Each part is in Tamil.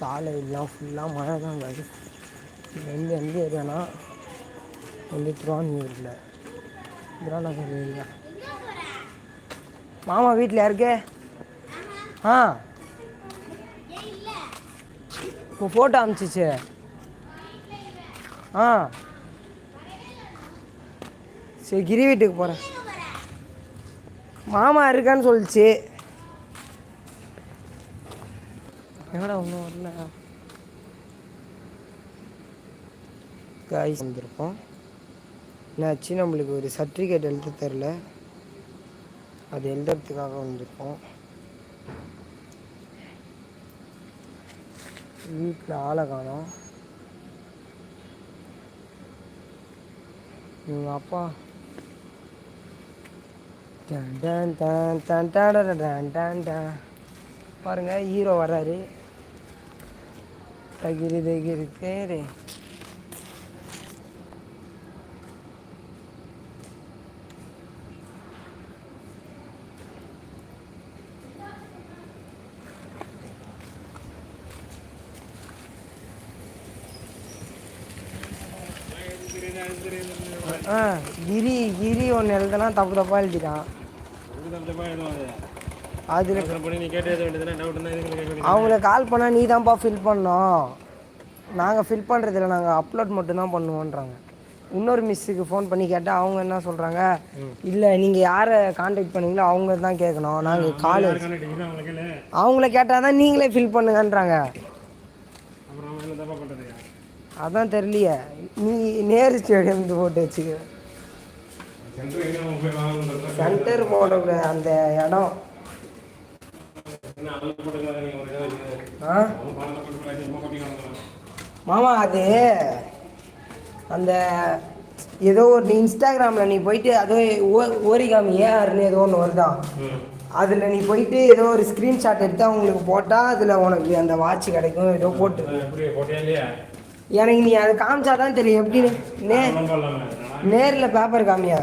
சாலை எல்லாம் ஃபுல்லாக மழை தான் வருது. இது வந்து எந்த ஏரியானா வந்து திருவான்மியூரில் திருவாநகர் ஏரியா. மாமா வீட்டில் யாருக்கு ஆ. இப்போ ஃபோட்டோ அனுப்பிச்சிச்சு. ஆ. சரி கிரி வீட்டுக்கு போகிறேன் மாமா இருக்கான்னு சொல்லிச்சு. என்னடா ஒன்றும் வரல? காய்ஸ் வந்திருக்கோம். என்னாச்சு? நம்மளுக்கு ஒரு சர்டிஃபிகேட் எழுத தெரில அது எழுதுறதுக்காக வந்திருக்கோம். வீட்டில் ஆளை காணும். எங்கள் அப்பா. டன் டன் டேன் டன் டன் டன் டன் பாருங்கள் ஹீரோ வர்றாரு. ತೆಗಿರಿ ತೆಗಿರಿ ஆ கிரி கிரி ஒன்று எழுதலாம் தப்பு தப்பாக எழுதிட்டான். அதில் அவங்கள கால் பண்ணால் நீ தான்ப்பா ஃபில் பண்ணோம் நாங்கள் ஃபில் பண்ணுறதில்ல நாங்கள் அப்லோட் மட்டும்தான் பண்ணுவோன்றாங்க. இன்னொரு மிஸ்ஸுக்கு ஃபோன் பண்ணி கேட்டால் அவங்க என்ன சொல்கிறாங்க இல்லை நீங்கள் யாரை காண்டாக்ட் பண்ணீங்களோ அவங்க தான் கேட்கணும் நாங்கள் கான்டாக்ட் அவங்களை கேளு அவங்கள கேட்டால் தான் நீங்களே ஃபில் பண்ணுங்கன்றாங்க. அதான் தெரியலையே. நீ நேரு ஸ்டேடியம் போட்டு வச்சுக்க. சென்டர் எங்கே அவங்க போய் வாங்கணும் சென்டர் போட அந்த இடம். மாமா அது அந்த ஏதோ ஒரு நீ இன்ஸ்டாகிராமில் நீ போயிட்டு அதோ ஓரிகாமி ஏஆர்னு ஏதோ ஒன்று வருதான் அதில் நீ போயிட்டு ஏதோ ஒரு ஸ்க்ரீன்ஷாட் எடுத்து அவங்களுக்கு போட்டால் அதில் உனக்கு அந்த வாட்ச் கிடைக்கும் ஏதோ போட்டு. எனக்கு நீ அது காமிச்சா தான் தெரியும் எப்படி நே நேரில் பேப்பர் காமியா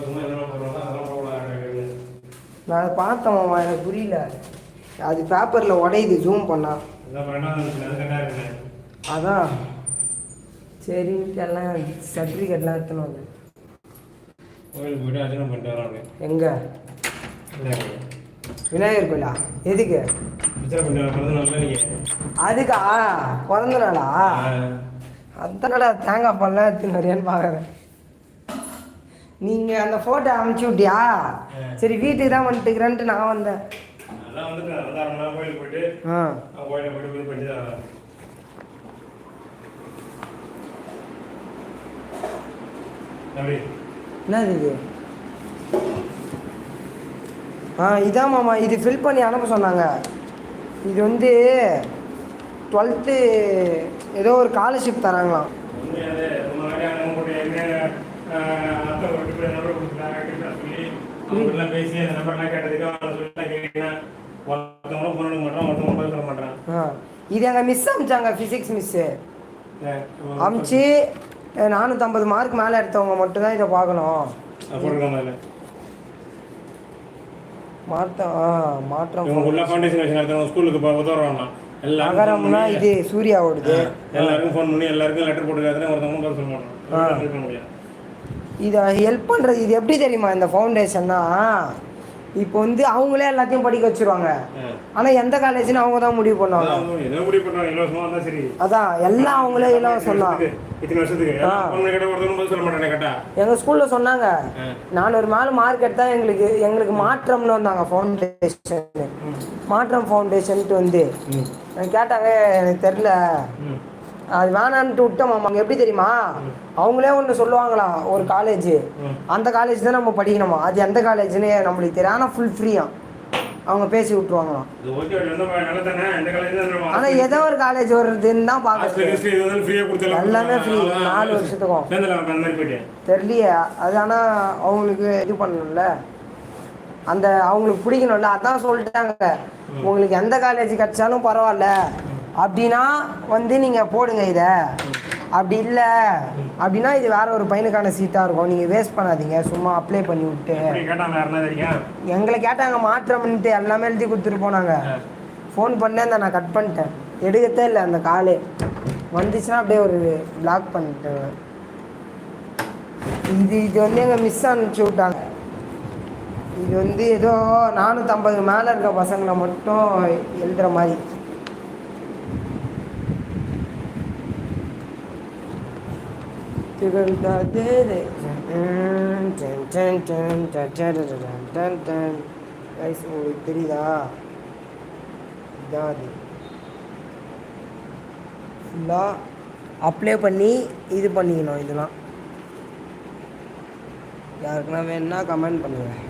சும்மா என்ன போடுறோம் அதெல்லாம் போடக்கூடாது நான் அதை பார்த்தேன் மாமா எனக்கு புரியல. அது பேப்பரில் உடையுது ஜூம் பண்ணா. அதான் சரின்ட்டு எல்லாம் சர்டிஃபிகேட்லாம் எடுத்துன்னு வந்து கோயிலுக்கு போயிட்டு அர்ச்சனை பண்ணிட்டு வரோம் அப்படியே. எங்கே? விநாயகர் கோயிலா? எதுக்கு? அதுக்கா? பிறந்த நாளா? அதானடா தேங்காய் பால்லாம் எடுத்துன்னு வரியான்னு பார்க்குறேன் நீங்கள் அந்த ஃபோட்டோ அனுப்பிச்சி விட்டியா? சரி வீட்டுக்கு தான் வந்துட்டுக்கிறேன்ட்டு நான் வந்தேன். ஆ. என்னது இது? ஆ இதான் மாமா இது ஃபில் பண்ணி அனுப்ப சொன்னாங்க. இது வந்து டுவெல்த்து ஏதோ ஒரு ஸ்காலர்ஷிப் தராங்களாம். சொல்லி அவங்க எல்லாம் பேசி அந்த நம்பர்லாம் கேட்டதுக்கு அவங்க சொல்லி கேட்கிறேன் ஒருத்தவங்களும் ஃபோன் எடுக்க மாட்டான் ஒருத்தவங்க பதில் மாட்டான் இது எங்கள் மிஸ் அமிச்சாங்க ஃபிசிக்ஸ் மிஸ்ஸு அமிச்சு நானூற்றம்பது மார்க் மேலே எடுத்தவங்க மட்டும்தான் இதை பார்க்கணும். மாற்றம் மாற்றம் உள்ள ஃபவுண்டேஷன் வச்சு ஸ்கூலுக்கு உதவுறாங்க நகரம்னா இது சூர்யாவோடது எல்லாருக்கும் ஃபோன் பண்ணி எல்லாருக்கும் லெட்டர் போட்டு ஒருத்தவங்க சொல்ல மாட்டோம் இதை ஹெல்ப் பண்ணுறது இது எப்படி தெரியுமா இந்த ஃபவுண்டேஷன்னா இப்போ வந்து அவங்களே எல்லாத்தையும் படிக்க வச்சிருவாங்க. ஆனால் எந்த காலேஜ்னு அவங்க தான் முடிவு பண்ணுவாங்க? அதான் எல்லாம் அவங்களே இலவசம் தான் எங்க ஸ்கூல்ல சொன்னாங்க. நானூறு மேல மார்க் எடுத்தா எங்களுக்கு எங்களுக்கு மாற்றம்னு வந்தாங்க ஃபவுண்டேஷன் மாற்றம் ஃபவுண்டேஷன்ட்டு வந்து. கேட்டாங்க எனக்கு தெரியல. அது வேணான்ட்டு விட்டோம். அவங்க எப்படி தெரியுமா? அவங்களே ஒன்று சொல்லுவாங்களாம் ஒரு காலேஜ். அந்த காலேஜ் தான் நம்ம படிக்கணுமா? அது எந்த காலேஜ்னு நம்மளுக்கு தெரியும் ஆனால் ஃபுல் ஃப்ரீயா அவங்க பேசி காலேஜ் ஆனால் ஏதோ ஒரு காலேஜ் வருதுன்னு தான் ஹாஸ்டல் பார்க்க ஹிஸ்ட்ரி இது வந்து ஃப்ரீயாக கொடுத்தலாம் எல்லாமே free, நாலு வருஷத்துக்கும். தெரியலையே. அது ஆனால் அவங்களுக்கு இது பண்ணணும்ல. அந்த அவங்களுக்கு பிடிக்கணும்ல. அதான் சொல்லிட்டாங்க. உங்களுக்கு எந்த காலேஜ் கிடைச்சாலும் பரவாயில்ல. அப்படின்னா வந்து நீங்கள் போடுங்க இதை. அப்படி இல்லை. அப்படின்னா இது வேற ஒரு பையனுக்கான சீட்டாக இருக்கும். நீங்கள் வேஸ்ட் பண்ணாதீங்க. சும்மா அப்ளை பண்ணி விட்டு. எங்களை கேட்டாங்க மாற்றம்ன்ட்டு எல்லாமே எழுதி கொடுத்துட்டு போனாங்க. ஃபோன் பண்ணேன் நான் கட் பண்ணிட்டேன். எடுக்கத்தே இல்லை அந்த காலே. வந்துச்சுன்னா அப்படியே ஒரு பிளாக் பண்ணிட்டேன் இது இது வந்து எங்கள் மிஸ் அனுப்பிச்சி விட்டாங்க. இது வந்து ஏதோ நானூற்றம்பது மேலே இருக்க பசங்களை மட்டும் எழுதுகிற மாதிரி திகழ்ந்தாது கைஸ் உங்களுக்கு தெரியுதா இதான் அது ஃபுல்லாக அப்ளை பண்ணி இது பண்ணிக்கணும் இதெல்லாம். யாருக்குன்னா வேணும்னா கமெண்ட் பண்ணுவேன்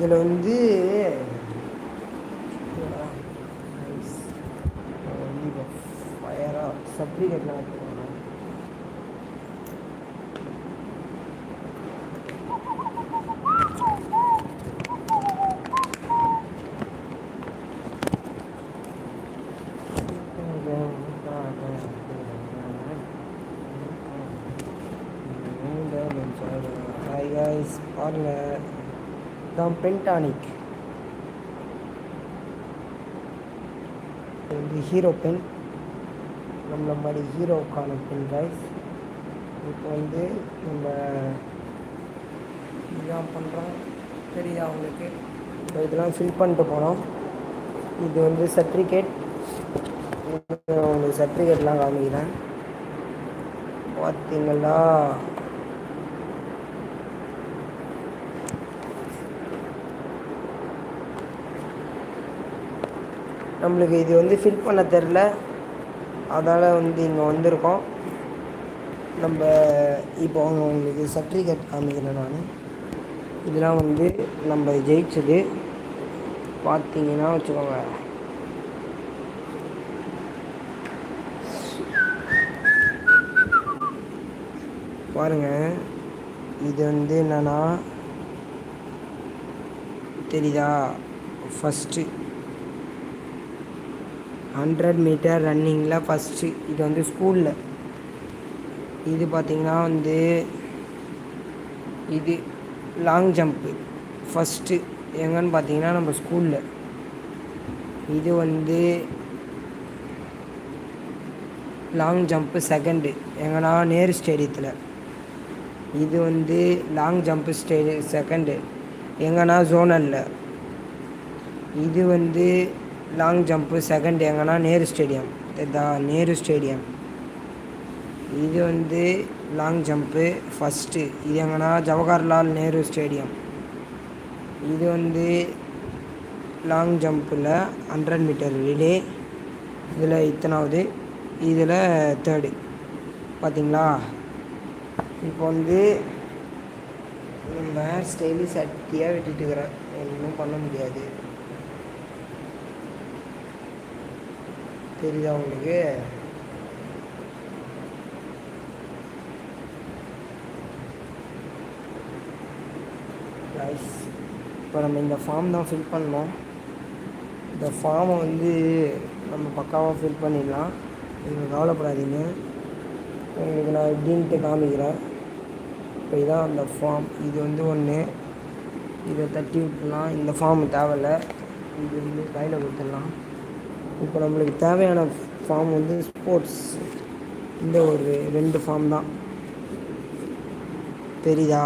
இதில் வந்து ஃபயராக சர்டிஃபிகேட்லாம் எடுத்துக்கணும் ஹாய் காய்ஸ் பாருங்க தான் பென்டானிக். இது ஹீரோ பென். நம்மள மாதிரி ஹீரோக்கான பென் காய்ஸ் இப்போ வந்து நம்ம இதெல்லாம் பண்ணுறோம் தெரியுதா அவங்களுக்கு இப்போ இதெல்லாம் ஃபில் பண்ணிட்டு போனோம் இது வந்து சர்டிஃபிகேட் உங்களுக்கு சர்டிஃபிகேட்லாம் காமிக்கிறேன். பார்த்தீங்களா? நம்மளுக்கு இது வந்து ஃபில் பண்ண தெரில அதனால் வந்து இங்கே வந்திருக்கோம். நம்ம இப்போ அவங்க உங்களுக்கு சர்டிஃபிகேட் காமிக்கிறேன் நான். இதெல்லாம் வந்து நம்ம ஜெயிச்சது. பார்த்தீங்கன்னா வச்சுக்கோங்க. பாருங்கள் இது வந்து என்னன்னா தெரியுதா? ஃபஸ்ட்டு ஹண்ட்ரட் மீட்டர் ரன்னிங்கில் ஃபஸ்ட்டு இது வந்து ஸ்கூலில் இது பார்த்திங்கன்னா வந்து இது லாங் ஜம்ப்பு ஃபஸ்ட்டு எங்கன்னு பார்த்தீங்கன்னா நம்ம ஸ்கூலில் இது வந்து லாங் ஜம்ப்பு செகண்டு எங்கன்னா நேரு ஸ்டேடியத்தில் இது வந்து லாங் ஜம்ப்பு ஸ்டேடி செகண்டு எங்கன்னா ஜோனலில் இது வந்து லாங் ஜம்ப்பு செகண்ட் எங்கன்னா நேரு ஸ்டேடியம் தெரியுதா? நேரு ஸ்டேடியம் இது வந்து லாங் ஜம்ப்பு ஃபஸ்ட்டு இது எங்கன்னா ஜவஹர்லால் நேரு ஸ்டேடியம் இது வந்து லாங் ஜம்பில் ஹண்ட்ரட் மீட்டர் ரிலே இதில் இத்தனாவது இதில் தேர்டு பார்த்தீங்களா இப்போ வந்து நம்ம ஸ்டைலிஷ் அட்டியாக சட்டியாக வெட்டிட்டு ஒன்றும் பண்ண முடியாது. தெரியுதா உங்களுக்கு? ரைஸ் இப்போ நம்ம இந்த ஃபார்ம் தான் ஃபில் பண்ணோம் இந்த ஃபார்மை வந்து நம்ம பக்காவாக ஃபில் பண்ணிடலாம். நீங்கள் கவலைப்படாதீங்க. உங்களுக்கு நான் எப்படின்ட்டு காமிக்கிறேன். இப்போ இதான் அந்த ஃபார்ம் இது வந்து ஒன்று இதை தட்டி விட்டுலாம் இந்த ஃபார்ம் தேவையில்ல. இது வந்து கையில் கொடுத்துடலாம். இப்போ நம்மளுக்கு தேவையான ஃபார்ம் வந்து ஸ்போர்ட்ஸ் இந்த ஒரு ரெண்டு ஃபார்ம் தான். தெரியுதா?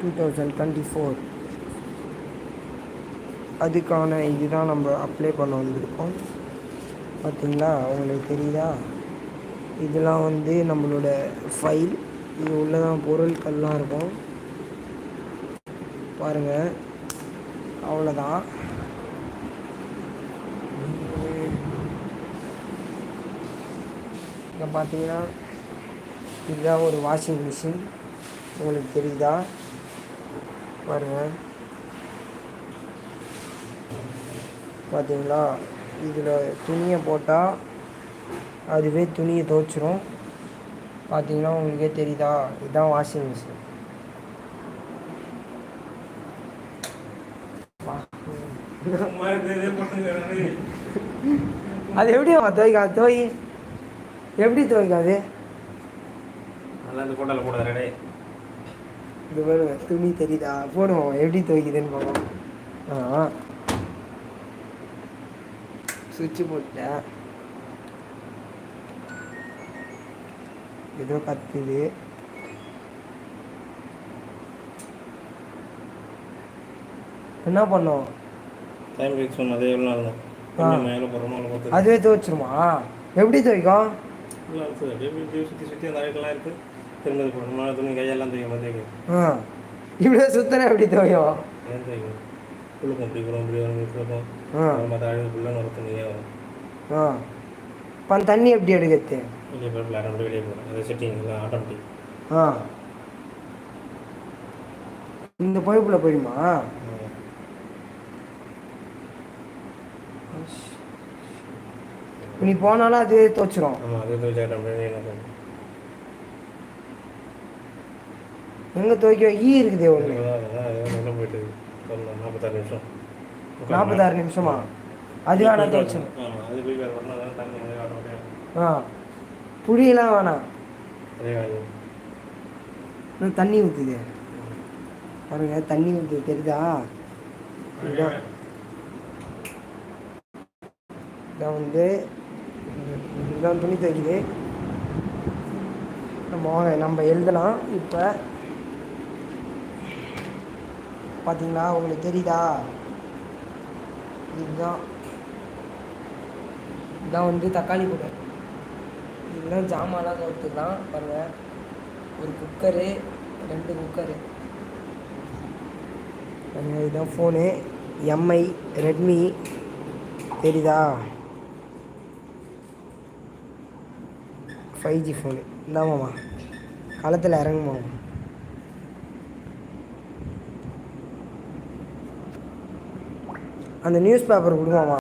டூ தௌசண்ட் டுவெண்ட்டி ஃபோர் அதுக்கான இதுதான் நம்ம அப்ளை பண்ண வந்திருக்கோம். பார்த்தீங்களா உங்களுக்கு தெரியுதா? இதெல்லாம் வந்து நம்மளோட ஃபைல் இது உள்ளதான் பொருட்கள்லாம் இருக்கும். பாருங்கள் அவ்வளோதான் இங்கே பார்த்தீங்கன்னா இதுதான் ஒரு வாஷிங் மிஷின் உங்களுக்கு தெரியுதா? பாருங்கள் பார்த்தீங்களா இதில் துணியை போட்டால் அதுவே துணியை துவைச்சிரும். பார்த்தீங்கன்னா உங்களுக்கே தெரியுதா? இதுதான் வாஷிங் மிஷின் அது எப்படி அவன் துவைக்காது துவை. எப்படி துவைக்காது இது பாருங்க துணி தெரியுதா? போடுவோம் எப்படி துவைக்குதுன்னு பார்ப்போம் ஆ. சுவிட்சு போட்டேன் ஏதோ கத்துது. என்ன பண்ணோம்? டைம் பண்ண அதே எவ்வளோ நாள் தான். மேலே போகிறோமோ அவ்வளோ அதுவே துவைச்சிருமா? எப்படி துவைக்கும்? இல்லை அப்படியே சுற்றி சுற்றி அந்த அழுக்கெல்லாம் இருக்குது திரும்ப போடணும். மழை துணி கையெல்லாம் துவைக்கும் போது தேய்க்கும் ஆ. இப்படியே சுத்தனை எப்படி துவைக்கும் ஏன் துவைக்கும்? புழுக்கும் இப்படி வரும் இப்படி வரும் இப்படி ஆ. மற்ற அழுகு ஃபுல்லாக ஒரு துணியே வரும். ஆ. அந்த தண்ணி எப்படி எடுக்கிறது? வெளியே போய் பிளாட் அப்படியே வெளியே போகிறோம் அது செட்டிங் ஆட்டோமேட்டிக் ஆ. இந்த பைப்பில் போயிடுமா நீ போனாலும் அதுவே பண்ணும் எங்கே துவைக்க ஈ இருக்குதே ஒன்று நாற்பத்தாறு நிமிஷம். அது வேணாம் ஆட்டோமேட்டிக்காக ஆ புளியெல்லாம் வேணாம். தண்ணி ஊற்றுது பாருங்க தண்ணி ஊற்றுது தெரியுதா? இதான் வந்து இதுதான் துணி தைக்குது நம்ம வாங்க நம்ம எழுதலாம். இப்போ பார்த்தீங்களா உங்களுக்கு தெரியுதா? இதுதான். இதுதான் வந்து தக்காளி கூட. இதுதான் ஜாமான்லாம் கவுத்துக்கலாம் பாருங்கள் ஒரு குக்கரு ரெண்டு குக்கரு. இதுதான் ஃபோனு எம்ஐ ரெட்மி தெரியுதா? ஃபைவ் ஜி ஃபோனு இந்தாமாம்மா களத்தில் இறங்குமா அந்த நியூஸ் பேப்பர் கொடுமாம்மா